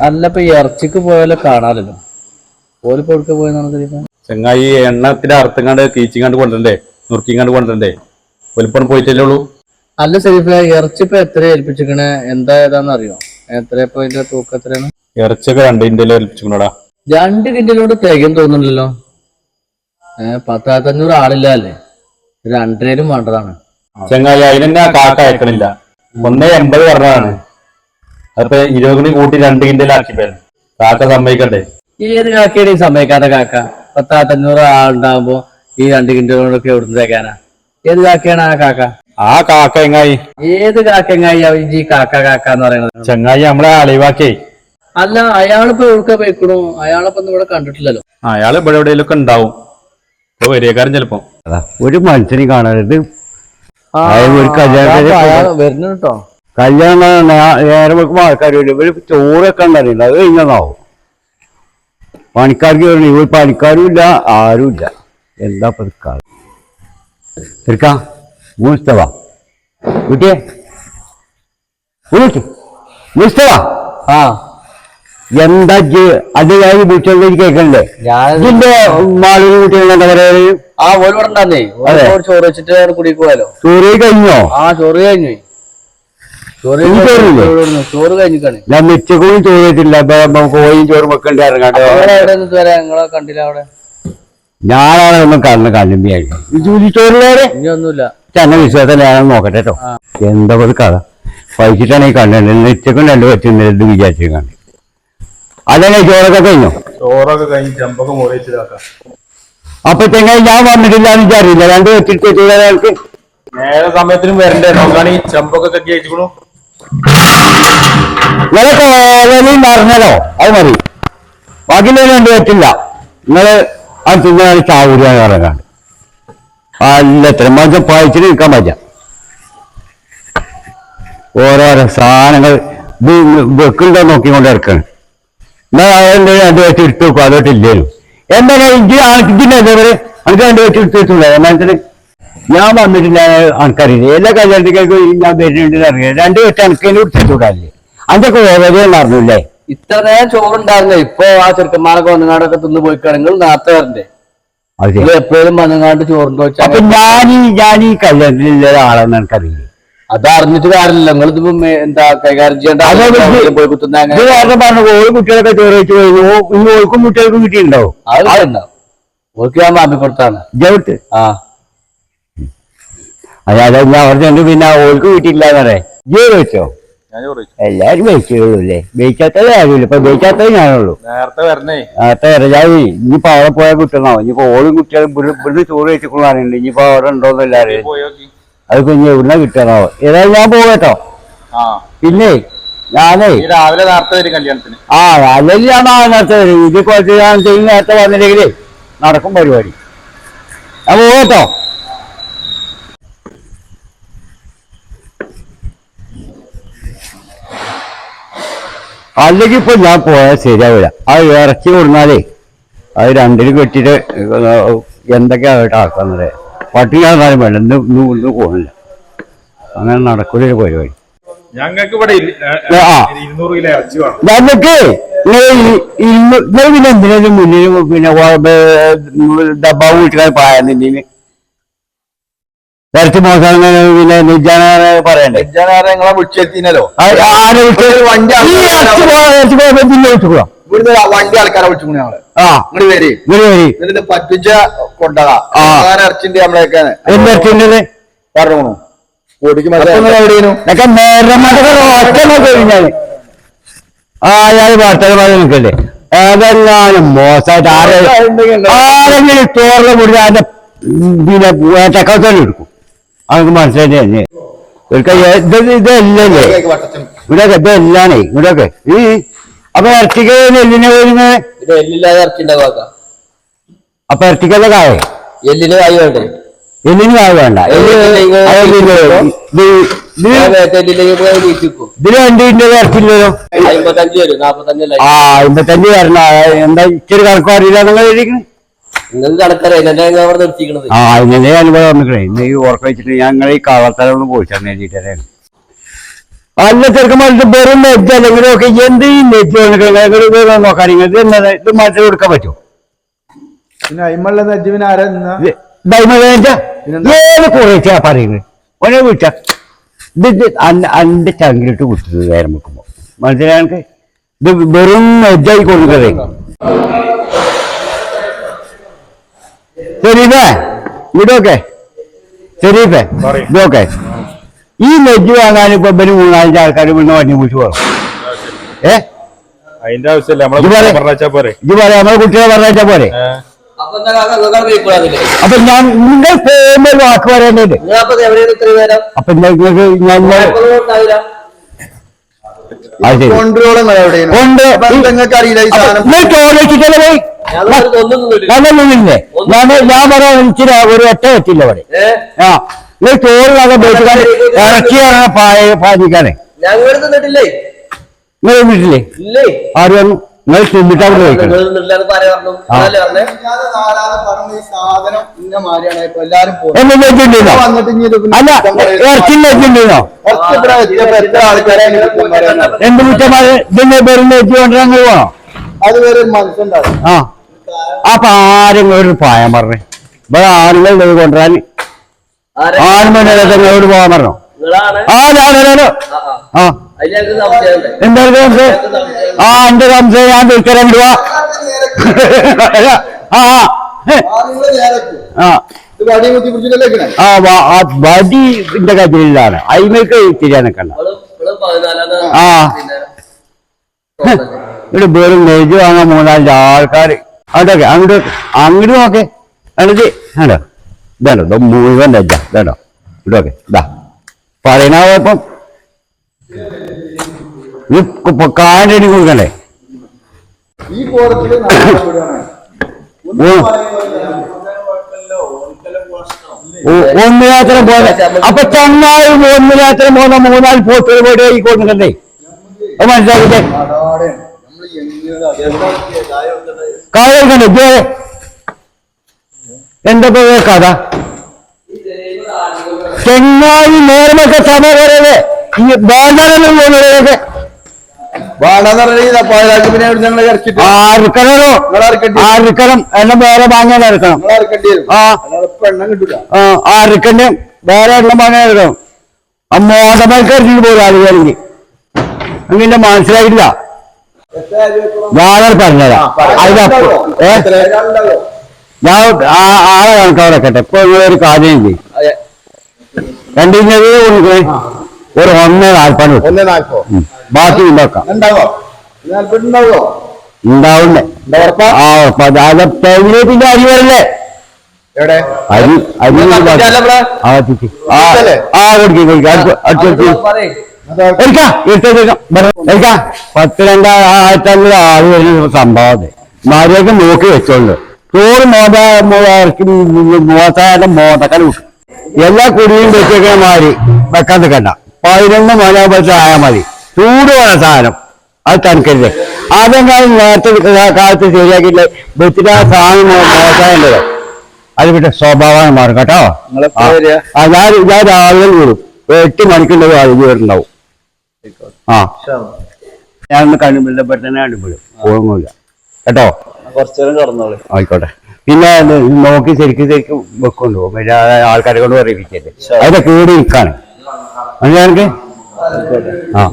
അല്ല ഇപ്പൊ ഇറച്ചിക്ക് പോയാലും കാണാറില്ല ഓലിപ്പോ എവിടെ പോയെന്നാണ് തിരിക്കാൻ ചെങ്ങായി എണ്ണത്തിന്റെ അർത്ഥം കണ്ട് കീച്ചിങ് കണ്ട് കൊണ്ടുവരണ്ടേ? നുറുക്കിയും കണ്ട് കൊണ്ടുവരണ്ടേ? വലിപ്പം പോയിട്ടല്ലേ ഉള്ളൂ? അല്ല സെരീഫ് ഇറച്ചി ഇപ്പൊ എത്ര ഏൽപ്പിച്ചിരിക്കണേ? എന്താ ഏതാന്ന് അറിയോ എത്ര തൂക്കം എത്രയാണ്? ഇറച്ചൊക്കെ രണ്ട് കിൻഡലും ഏൽപ്പിച്ചിരിക്കണോടാ? രണ്ട് കിൻഡലോട് തികയും തോന്നുന്നില്ലല്ലോ. ഏഹ് പത്തായിരത്തഞ്ഞൂറ് ആളില്ല അല്ലേ? രണ്ടരയിലും വേണ്ടതാണ്. ചെങ്ങായി അതിനെന്നെ കാക്ക അയക്കണില്ല. ഒന്നേ എൺപത് പറഞ്ഞതാണ്. അപ്പൊ ഇരുപത് കൂടി കൂട്ടി രണ്ട് കിൻഡൽ പേര്. കാക്ക സമ്മതിക്കണ്ടേ? ഏത് കാക്കയാണ് ഈ സമയക്കാത്ത കാക്ക? പത്താത്തഞ്ഞൂറ് ആളുണ്ടാകുമ്പോ ഈ രണ്ട് കിൻഡലോടൊക്കെ എവിടുന്ന് തേക്കാനാ? ഏത് കാക്കയാണ് ആ കാക്ക? ആ കാക്ക എങ്ങായി? ഏത് കാക്ക എങ്ങായി? ഈ കാക്ക കാക്ക എന്ന് പറയുന്നത്. ചെങ്ങായി നമ്മളെ അളിവാക്കേ. അല്ല അയാളിപ്പോ എവിടെ പോയിക്കണു? അയാളിപ്പോ ഇവിടെ കണ്ടിട്ടില്ലല്ലോ. അയാൾ ഇവിടെ എവിടെയെങ്കിലും ഉണ്ടാവും. ഇപ്പൊ വരികക്കാരൻ ചിലപ്പോ. അതാ ഒരു മനുഷ്യനെ കാണരുത്. അതായത് കല്യാണം നേരെ വെക്കുമ്പോ ആൾക്കാർ വരും. ഇവർ ചോറൊക്കെ ഉണ്ടായിരുന്നു അത് കഴിഞ്ഞതാവും. പണിക്കാർക്ക് വരണം ഇവർ പണിക്കാരും ഇല്ല ആരും ഇല്ല. എന്താ പതുക്കാ എടുക്കാം. മുസ്തവ കുട്ടിയെ. വിളിക്ക് മുസ്തവ ആ. എന്താ അത് ഞാൻ വിളിച്ചോണ്ട് കേൾക്കണ്ടേ ഇതിന്റെ കുട്ടികൾ എന്താ പറയുക ആ. ഓൽ ചോറ് വെച്ചിട്ട് അവിടെ ചോറ് കഴിഞ്ഞോ? ആ ചോറ് കഴിഞ്ഞു. ചോറ് കഴിഞ്ഞിക്കാണ് ഞാൻ മിച്ചക്കൂടി ചോറ് വെച്ചിട്ടില്ല കോഴിയും ചോറ് ഇറങ്ങാണ്ട് നിങ്ങളെ കണ്ടില്ല അവിടെ? ഞാനാണ് ഒന്നും കണ്ണ് കല്ലുമ്പിയായി ചോറിലേറെ ഇനി ഒന്നുമില്ല. തന്നെ വിശ്വാസം ഞാൻ നോക്കട്ടെ കേട്ടോ എന്താ ഒരു കഥ? വൈകിട്ടാണ് ഈ കണ്ടത്. നിച്ചക്കും രണ്ടു പറ്റുന്നത് വിചാരിച്ചിരിക്കാണ്ട് അതന്നെ ചോറൊക്കെ കഴിഞ്ഞോ? ചോറൊക്കെ കഴിഞ്ഞ് ചെമ്പൊക്കെ മുറി വെച്ചിതാക്കാം. അപ്പൊ ചെങ്ങായി ഞാൻ വന്നിട്ടില്ല എന്ന് വിചാരിച്ചില്ല. രണ്ട് വെച്ചിട്ട് നേരെ സമയത്തിനും വരണ്ടേ? നോക്കാണ് ഈ ചെമ്പൊക്കെ കെട്ടി അയച്ചിക്കണു. നിങ്ങളെ കോലയിൽ നടന്നല്ലോ അത് മതി. ബാക്കിയുള്ള രണ്ട് പറ്റില്ല നിങ്ങൾ അത് തിന്നാണ് ചാവൂരിയാന്ന് പറഞ്ഞാണ്ട് അല്ല എത്ര മജം പായിച്ചിട്ട് നിൽക്കാൻ പറ്റ ഓരോരോ സാധനങ്ങൾ ഇത് വെക്കുണ്ടോ നോക്കിക്കൊണ്ട് ഇറക്കാണ് എന്നാൽ അതിന്റെ രണ്ട് പേറ്റ് ഇട്ട് വെക്കും. അതോട്ട് ഇല്ലേലും എന്താ ഇഞ്ചി ഇതിന്റെ എന്താ പറയുക എനിക്ക് രണ്ട് വെച്ച് ഇട്ട് വെച്ചില്ല മനസ്സിൽ ഞാൻ വന്നിട്ടില്ല ആൾക്കാരില്ല? എല്ലാ കല്യാണത്തിലേക്കും ഞാൻ വരുന്നുണ്ടെന്ന് അറിയില്ല. രണ്ടു വെച്ച് എനിക്കതിന് വിളിച്ചിട്ടൂടല്ലേ അതൊക്കെ ഓരോ നടന്നില്ലേ? ഇത്ര നേരം ചോറുണ്ടായിരുന്നേ? ഇപ്പൊ ആ ചെറുക്കന്മാരൊക്കെ വന്നുകാണ്ടൊക്കെ തിന്ന് പോയിക്കാണെങ്കിൽ നേരത്തെ വരണ്ടേ? എപ്പോഴും വന്നുകാണ്ട് ചോറിന്റെ അപ്പൊ ഞാൻ ഞാൻ ഈ കല്യാണത്തിലുള്ള ഒരാളെന്ന് എനിക്കറിയില്ല? അത് അറിഞ്ഞിട്ട് കാര്യമില്ല. നിങ്ങൾ ഇതിപ്പോ എന്താ കൈകാര്യം ചെയ്യേണ്ട പോയി കുത്തുന്ന വേറെ പറഞ്ഞു ഓരോ കുട്ടികളൊക്കെ ചോറ് വെച്ച് കഴിഞ്ഞു ഓർക്കും കുട്ടികൾക്കും കിട്ടിയിട്ടുണ്ടാവും. അത് ഉണ്ടാവും ഓർക്ക് ഞാൻ മാപ്പി കൊടുത്താണ് ജവിട്ട് ആ. അതായത് ഞാൻ പറഞ്ഞു പിന്നെ ഓൾക്ക് വീട്ടില്ല എന്നറേ ജോലി വെച്ചോ. എല്ലാരും വെച്ചുള്ളൂ അല്ലേ വെയിക്കാത്തത് ആരുമില്ല. ഇപ്പൊ വെയിക്കാത്തത് ഞാനുള്ളൂ. നേരത്തെ വരണേ. നേരത്തെ വരജാതി ഇനിയിപ്പോ അവിടെ പോയാൽ കിട്ടണോ? ഇനിയിപ്പോ ഓളും കുട്ടികളും ഇവിടെ- ഇവിടുന്ന് ചോറ് വെച്ചിട്ടുള്ള അറിയണ്ട് ഇനിയിപ്പോ അവിടെ ഉണ്ടോന്ന് എല്ലാരും പോയോക്കി അത് കുഞ്ഞ് എവിടുന്ന കിട്ടണോ? ഏതായാലും ഞാൻ പോകട്ടോ പിന്നെ ഞാനേ രാവിലെ നേരത്തെ വരും കല്യാണത്തിന്. ആ നാളെ നേരത്തെ വരും. ഇത് കുറച്ച് ഞാൻ നേരത്തെ വന്നില്ലെങ്കിലേ നടക്കും പരിപാടി. ഞാൻ പോകട്ടോ അല്ലെങ്കിൽ ഇപ്പൊ ഞാൻ പോയാൽ ശരിയാവില്ല അത് ഇറച്ചി കൊടുന്നാലേ അത് രണ്ടിനും കെട്ടിട്ട് എന്തൊക്കെയാ കേട്ടോ ആക്കുന്നത് പട്ടിണിയാണെന്നാലും വേണ്ട ഇന്ന് ഇന്ന് ഇന്ന് പോകുന്നില്ല അങ്ങനെ നടക്കൂലൊരു പരിപാടി. ഞങ്ങൾക്ക് ഇവിടെ ഇരുന്നൂറ് കിലോ ഇറച്ചി വേണം. നമുക്ക് നിങ്ങൾ പിന്നെ എന്തിനും മുന്നിൽ പിന്നെ ഡബ്ബ വീട്ടുകാർ പായുന്നില്ല ഇറച്ചി മോശം പിന്നെ നിജാനാരെ പറയണ്ടേ? നിങ്ങളെ വിളിച്ചെത്തിനല്ലോ ആരെ വിളിച്ചത്? വണ്ടി ഇവിടുന്ന് ആൾക്കാരെ വിളിച്ചു ഞങ്ങൾ. ആ. ഇങ്ങോട്ട് വരി. വരി. എന്നിട്ട് പറ്റിച്ച നമ്മളെയൊക്കെ? പറഞ്ഞു കഴിഞ്ഞാൽ. ആ ഞാൻ വാർത്തകൾ പറഞ്ഞു നിൽക്കല്ലേ അതെല്ലാം മോശമായിട്ട് ആരെ ആരെങ്കിലും ചോറിലെ മുടി അതിന്റെ പിന്നെ ചക്കത്തോടെ എടുക്കും. അവർക്ക് മനസ്സിലായി തന്നെ ഇവർക്ക് ഇത് എല്ലാണ് ഇവിടെ ഒക്കെ ഇവിടെയൊക്കെ. ഈ അപ്പൊ ഇറച്ചിക്ക് നെല്ലിനെ വരുന്നത് ഇത് എല്ലില്ലാതെ അപ്പൊ ഇറച്ചിക്കല്ല കായ? എല്ലിന് കായ വേണ്ടേ? എല്ലിന് കായ വേണ്ട. ഇത് ഇത് രണ്ടിന്റെ ഇറച്ചില്ലല്ലോ. അമ്പത്തഞ്ച് വരും ആ അമ്പത്തഞ്ച് വരണം. എന്താ ഇച്ചിരി കണക്കും അറിയില്ല നിങ്ങൾ ആ അനുഭവം ഇന്ന് ഈ ഉറക്കം വെച്ചിട്ട് ഞങ്ങൾ ഈ കാവൽത്തല പോയിട്ടാണ് എഴുതിയിട്ടാണ് അല്ല ചെറുക്കന്മാരുടെ വെറും നെറ്റ് ഒക്കെ എന്ത് ഈ നെറ്റ് നോക്കാൻ ഇത് മറ്റേ ഇത് മാറ്റി കൊടുക്കാൻ പറ്റുമോ? പിന്നെ അയിമുള്ള നജീബിന് ആരാ നിന്നാ ഇത് ദൈവവേദ ഏത് കുറച്ചാ പറയുന്നത് ഒരേ വിട്ട ഇത് ഇത് അന്ന- അന്റെ ചങ്കിലിട്ട് കുത്തുന്നത് നേരം വെക്കുമ്പോ. മനസ്സിലായ ഇത് വെറും നെജ്ജായി കൊടുക്കതേ ശരീഫേ ഇതൊക്കെ ശരീഫേ ഇതൊക്കെ ഈ നെജ് വാങ്ങാൻ ഇപ്പൊ ഇവർ മൂന്നാലഞ്ച് ആൾക്കാർ മുന്നേ വണ്ടി വിളിച്ചു പോകും ഏ? അതിന്റെ ആവശ്യമില്ല. ഇത് നമ്മളെ പോലെ- പറഞ്ഞാ പോരെ. കുട്ടികളെ അപ്പൊ ഞാൻ നിങ്ങൾ ഒരു വാക്ക് പറയേണ്ടത്. അപ്പൊ നിങ്ങൾക്ക് ഞാൻ കൊണ്ടുപോകണം നിങ്ങൾക്ക് അറിയില്ല ഈ നിങ്ങൾ ഞാൻ ഞാൻ പറയാൻ ഇച്ചിരി ഒരു ഒറ്റ പറ്റില്ല അവിടെ ആ. നിങ്ങൾ ചോറിനൊക്കെ പോയിട്ട് ഇറക്കിയാണ് പായ പാചിക്കാനേ ഞങ്ങൾ തിന്നിട്ടില്ലേ? നിങ്ങൾ തിന്നിട്ടില്ലേ? ഇല്ലേ? ആരും നിങ്ങൾ തിന്നിട്ട് അവിടെ ഈ അല്ല? എന്ത് കുറ്റമാണ് ഇതിന്റെ പേരിൽ പോകണോ അത് വേറെ മനസ്സുണ്ടാവും ആ. അപ്പൊ ആരെങ്കിലും ഒരു പായം പറഞ്ഞേ. ഇവിടെ ആണുങ്ങൾ ഇത് കൊണ്ടുവരാൻ. നിങ്ങളോട് പോകാൻ പറഞ്ഞോ? ആ ഞാനോ ആ, ആ. ആ. എന്റെ സംശയം? ഞാൻ വിൽക്കരം വിടുവാ. ആ ആ. ആ. വടി എന്റെ കയ്യിലാണ് അയിമേക്ക് തിരിയാനൊക്കെ ആ. ഇവിടെ വെറും നെയ്ജ് വാങ്ങാൻ മൂന്നാലഞ്ച് ആൾക്കാർ അതൊക്കെ അങ്ങോട്ട് അങ്ങോട്ട് നോക്കെ. എന്നിട്ട് വേണ്ടോ ഇത് മുഴുവൻ നെജ്ജ വേണ്ടോ ഇതൊക്കെ ഇതാ. പറയണ കുഴപ്പം ഇത് കാണ്ടി കൊടുക്കണ്ടേ? ഈ. ഓ ഓ- ഒന്നിനാത്രം പോലെ. അപ്പൊ ചങ്ങായി യാത്ര പോകുന്ന മൂന്നാൽ പോസ്റ്റുകൾ പോയിട്ട് ഈ കൊടുക്കണ്ടേ അത് കായ കൊടുക്കണ്ടേ ഇപ്പൊ ഈ കഥ ചെങ്ങായി നേരമൊക്കെ സമയം പറയല്ലേ ഈ അവിടെ ആർക്കണോ എല്ലാം വേറെ വാങ്ങാൻ ഇറക്കണം നിങ്ങളാർക്കണ്ടി വരും. ആ. ഇപ്പൊ എണ്ണം ആ ആർക്കന്നെ വേറെ എണ്ണം വാങ്ങാൻ ഇറക്കണം എറിഞ്ഞിട്ട് പോലും ആളുകാരെങ്കിൽ അങ്ങനെ മനസ്സിലായിട്ടില്ല? ഞാനത് പറഞ്ഞതാ അതിനപ്പുറം ഞാൻ ആളെ കണക്കവിടെ വെക്കട്ടെ ഇപ്പൊ ഒരു കാര്യം ചെയ്യും രണ്ടിഞ്ഞത് ഒരു ഒന്ന് നാൽപ്പത്. ഒന്നേ നാൽപ്പോ. ബാക്കി ഉണ്ടാക്കാം ഉണ്ടാവുന്നേ ആ ഉറപ്പാ. അത് തെളിഞ്ഞിട്ടില്ല അരി വരല്ലേ എവിടെ? അരി അരി ഇത് ബാക്കി. ആ ചിച്ചി. ആ കൊടുക്കും കൊടുക്കും. അടുത്ത്. എടുക്കാം. പത്ത് രണ്ടാ ആയിരത്തി അഞ്ഞൂറ് ആൾ വരുന്ന സംഭവം ഭാര്യയൊക്കെ നോക്കി വെച്ചോണ്ട്. ചോറ് മോത മോത്തായ മോതക്കൽ എല്ലാ കുടിയും വെച്ചേക്കാൻ മാതിരി വെക്കാൻ നിൽക്കണ്ട പതിനൊന്ന് മണിയാകുമ്പോഴത്തെ ആയാൽ മതി. ചൂട് വേണം സാധനം. അത് തണുക്കരുത്. അതെങ്ങാനും നേരത്തെ കാലത്ത് ശരിയാക്കിയില്ല? വെച്ചിട്ട് ആ സാധനം മോശമായല്ലോ അത് പിന്നെ സ്വഭാവമാണ് മാറും കേട്ടോ. ആ. ഞാൻ ഞാൻ രാവിലെ കൂടും എട്ട് മണിക്കുള്ള അതിന് വരുന്നുണ്ടാവും ആ. ഞാൻ കണ്ണുപിള്ളപ്പെട്ട തന്നെ കണ്ടുപിടും കേട്ടോ? കുറച്ചേരം കടന്നോളൂ. ആയിക്കോട്ടെ. പിന്നെ നോക്കി ശരിക്കും ശരിക്കും വെക്കൊണ്ടു. പിന്നെ ആൾക്കാരെ കൊണ്ട് പറയിപ്പിക്കല്ലേ അതിന്റെ കൂടി നിൽക്കാണ് അങ്ങനെ ആ.